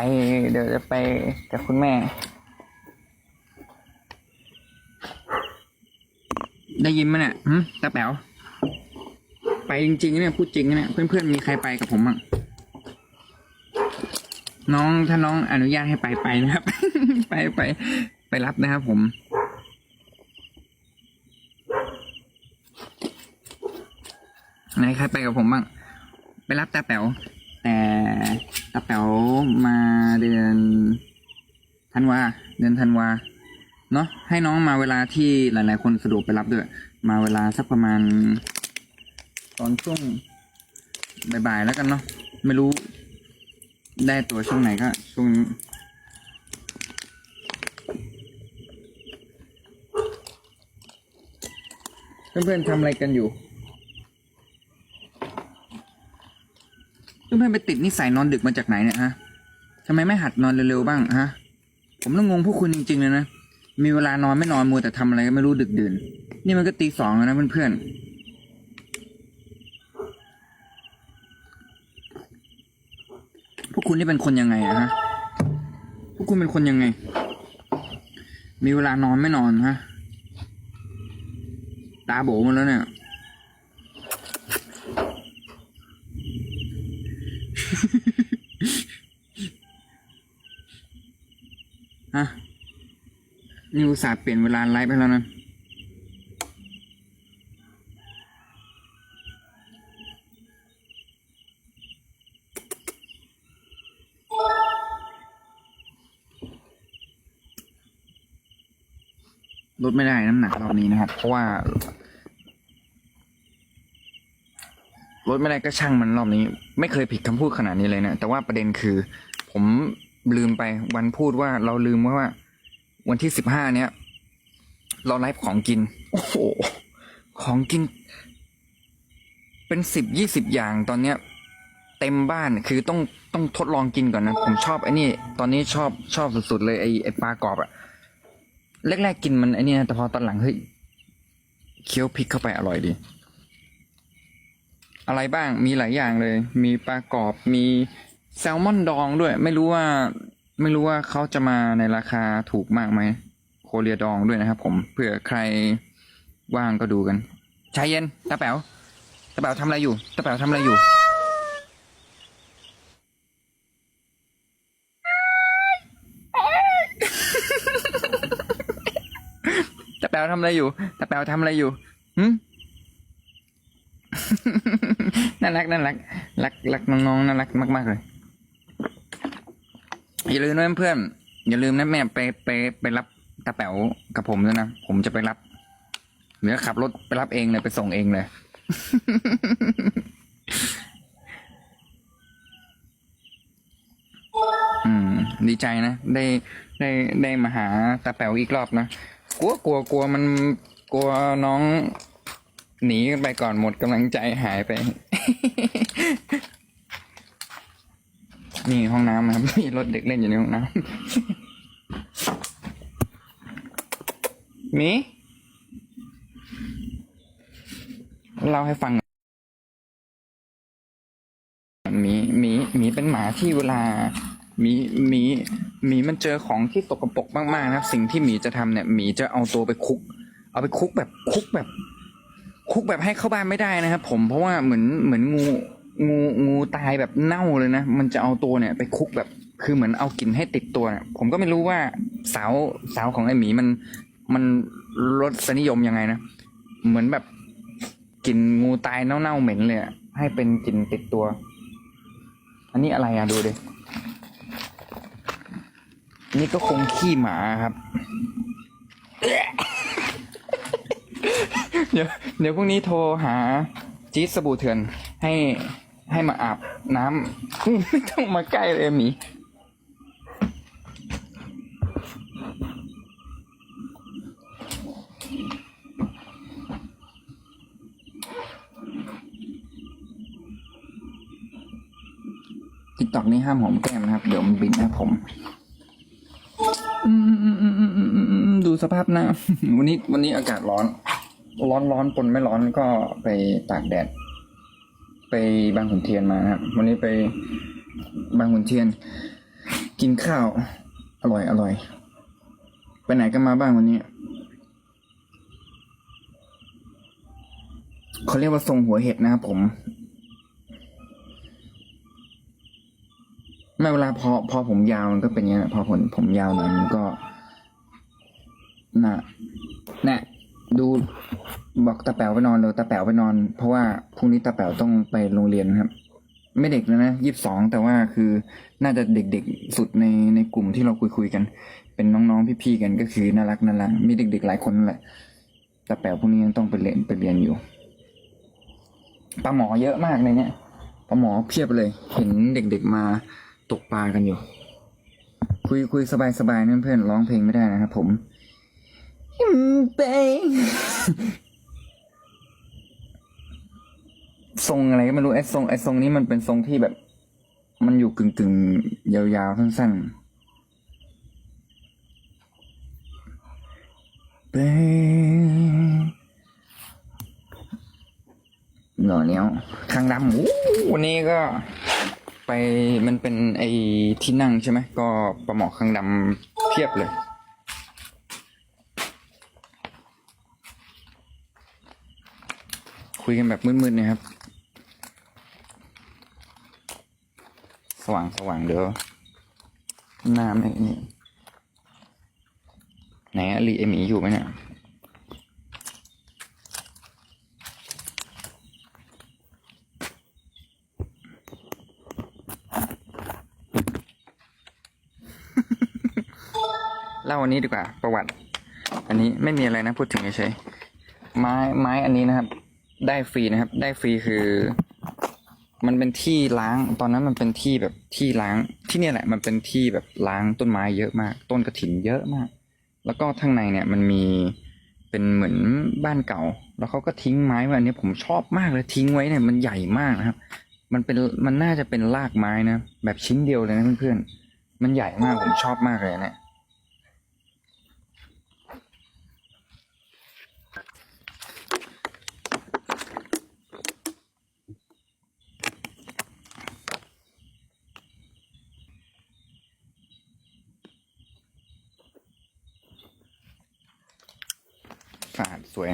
ไปเดี๋ยวจะไปกับคุณแม่ ได้ยินไหมเนี่ยหึตาแป๋วไปจริงๆเนี่ยพูดจริงนะเนี่ยเพื่อนๆมีใครไปกับผมบ้างน้องถ้าน้องอนุญาตให้ไปไปนะครับ ไปไปไปรับนะครับผม ไหนใครไปกับผมบ้าง ไปรับตาแป๋วแต่ตาแป๋วมาเดือนธันวาเดือน ธันวาเนาะให้น้องมาเวลาที่หลาย ๆ คนสะดวกไปรับด้วย มาเวลาสักประมาณ ตอนช่วงบ่ายๆแล้วกันเนาะไม่รู้ ได้ตัวช่วงไหนก็ช่วงนี้เพื่อนๆทำอะไรกันอยู่ เพื่อนๆไปติดนิสัยนอนดึกมาจากไหนเนี่ยฮะทำไมไม่หัดนอนเร็วๆบ้างฮะ ผมต้องงงพวกคุณจริงๆเลยนะ มีเวลานอนไม่นอนมัวแต่ทำอะไรก็ไม่รู้ดึกดื่น นี่มันก็ตีสองแล้วนะเพื่อนๆ พวกคุณนี่เป็นคนยังไงอะฮะ พวกคุณเป็นคนยังไง มีเวลานอนไม่นอนฮะ ตาโบหมาแล้วเนี่ย ฮะ นี่อุตส่าห์เปลี่ยนเวลาไลฟ์ไปแล้วนะ ลดไม่ได้น้ำหนักรอบนี้นะครับ เพราะว่า ลดไม่ได้ก็ช่างมันรอบนี้ ไม่เคยผิดคำพูดขนาดนี้เลยนะ แต่ว่าประเด็นคือ ผมลืมไปวันพูดว่าเราลืมว่าวั นที่สิบห้าเนี้ยเราไลฟ์ของกิน โอ้โห ของกิน เป็นสิบยี่สิบอย่างตอนเนี้ย เต็มบ้านคือต้องต้องทดลองกินก่อนนะ ผมชอบไอ้นี่ ตอนนี้ชอบชอบสุดๆเลยไอ้ไอ้ปลากรอบอะแรกๆกินมันไอ้นี่นะแต่พอตอนหลังเฮ้ยเคี้ยวพริกเข้าไปอร่อยดี อะไรบ้างมีหลายอย่างเลย มีปลากรอบมีแซลมอนดองด้วย ไม่รู้ว่า ไม่รู้ว่าเขาจะมาในราคาถูกมากไหมโคเรียดองด้วยนะครับผมเผื่อใครว่างก็ดูกันชายเย็นตาแป๋วตาแป๋วทำอะไรอยู่ตาแป๋วทำอะไรอยู่ตาแป๋วทำอะไรอยู่ตาแป๋วทำอะไรอยู่หืมน่ารักน่ารักรักรักน้องๆน่ารักมากๆเลย อย่าลืมนะเพื่อนอย่าลืมนะแม่ไปไปไปรับตาแป๋วกับผมด้วยนะ ผมจะไปรับเดี๋ยวขับรถไปรับเองเลยไปส่งเองเลย อืม ดีใจนะ ได้ได้ได้มาหาตาแป๋วอีกรอบนะ กลัวกลัวกลัวมันกลัวน้อง หนีกันไปก่อนหมดกำลังใจหายไป นี่ห้องน้ำนะครับ มีรถเด็กเล่นอยู่ในห้องน้ำมีเล่าให้ฟังหมีหมีหมีเป็นหมาที่เวลาหมีหมีหมีมันเจอของที่ตกปรกมากๆนะครับ สิ่งที่หมีจะทำเนี่ยหมีจะเอาตัวไปคุก เอาไปคุกแบบคุกแบบ คุกแบบให้เข้าบ้านไม่ได้นะครับผมเพราะว่าเหมือนเหมือนงู งูงูตายแบบเน่าเลยนะ มันจะเอาตัวเนี่ยไปคุกแบบ คือเหมือนเอากลิ่นให้ติดตัวเนี่ย ผมก็ไม่รู้ว่าสาวสาวของไอหมีมันมันรสนิยมยังไงนะ เหมือนแบบกลิ่นงูตายเน่าๆเหม็นเลยให้เป็นกลิ่นติดตัว อันนี้อะไรอะดูดินนี่ก็คงขี้หมาครับ เดี๋ยวเดี๋ยวพรุ่งนี้โทรหาจี๊ดสบู่เถื่อนให้ ให้มาอาบน้ำไม่ต้องมาใกล้เลยหมีติ๊กตอกนี่ห้ามหอมแก้มนะครับ เดี๋ยวมันบินนะผมอืมอืมอืมอืมอืมอืมอืมดูสภาพหน้าวันนี้วันนี้อากาศร้อน ร้อนร้อนปนไม่ร้อนก็ไปตากแดด ไปบางขุนเทียนมานะครับ วันนี้ไปบางขุนเทียน กินข้าว อร่อยอร่อย ไปไหนกันมาบ้างวันนี้เขาเรียกว่าทรงหัวเห็ดนะครับผม ไม่เวลาพอพอผมยาวมันก็เป็นอย่างนี้พอผมผมยาวหน่อยมันก็น่ะแน่ ดูบอกตาแป๋วไปนอนเดี๋ยวตาแป๋วไปนอน เพราะว่าพรุ่งนี้ตาแป๋วต้องไปโรงเรียนครับ ไม่เด็กแล้วนะยี่สิบสองแต่ว่าคือน่าจะเด็กๆสุดในในกลุ่มที่เราคุยคุยกัน เป็นน้องๆพี่ๆกันก็คือน่ารักน่ารักมีเด็กๆหลายคนแหละต่แป๋วพรุ่งนี้ยังต้องไปเรียนไปเรียนอยู่ปลาหมอเยอะมากในเนี้ยปลาหมอเพียบเลย เห็นเด็กๆมาตกปลากันอยู่ คุยคุยสบายๆเพื่อนๆร้องเพลงไม่ได้นะครับผม ไปทรงอะไรก็ไม่รู้ไอ้ทรงไอ้ทรงนี้มันเป็นทรงที่แบบ มันอยู่กึ่งกึ่งๆยาวๆสั้นๆเป้หล่อเนี้ยวคางดำอู้วันนี้ก็ไปมันเป็นไอ้ที่นั่งใช่ไหมก็ประหมอกคางดำเพียบเลย คุยกันแบบมืดๆนะครับ สว่างสว่างเดี๋ยวหน้าไม่นี่ไหนอะลีเอมีอยู่ไหมเนี่ยเล่าอันนี้ดีกว่าประวัติ อันนี้ไม่มีอะไรนะพูดถึงเฉยไม้ไม้อันนี้นะครับ ได้ฟรีนะครับ ได้ฟรีคือ มันเป็นที่ล้าง ตอนนั้นมันเป็นที่แบบที่ล้างที่เนี่ยแหละ มันเป็นที่แบบล้างต้นไม้เยอะมาก ต้นกระถินเยอะมาก แล้วก็ข้างในเนี่ยมันมีเป็นเหมือนบ้านเก่า แล้วเขาก็ทิ้งไม้ไว้อันนี้ผมชอบมากเลยทิ้งไว้เนี่ยมันใหญ่มากนะครับ มันเป็นมันน่าจะเป็นรากไม้นะแบบชิ้นเดียวเลยนะเพื่อนๆมันใหญ่มากผมชอบมากเลยเนี่ยาดสวย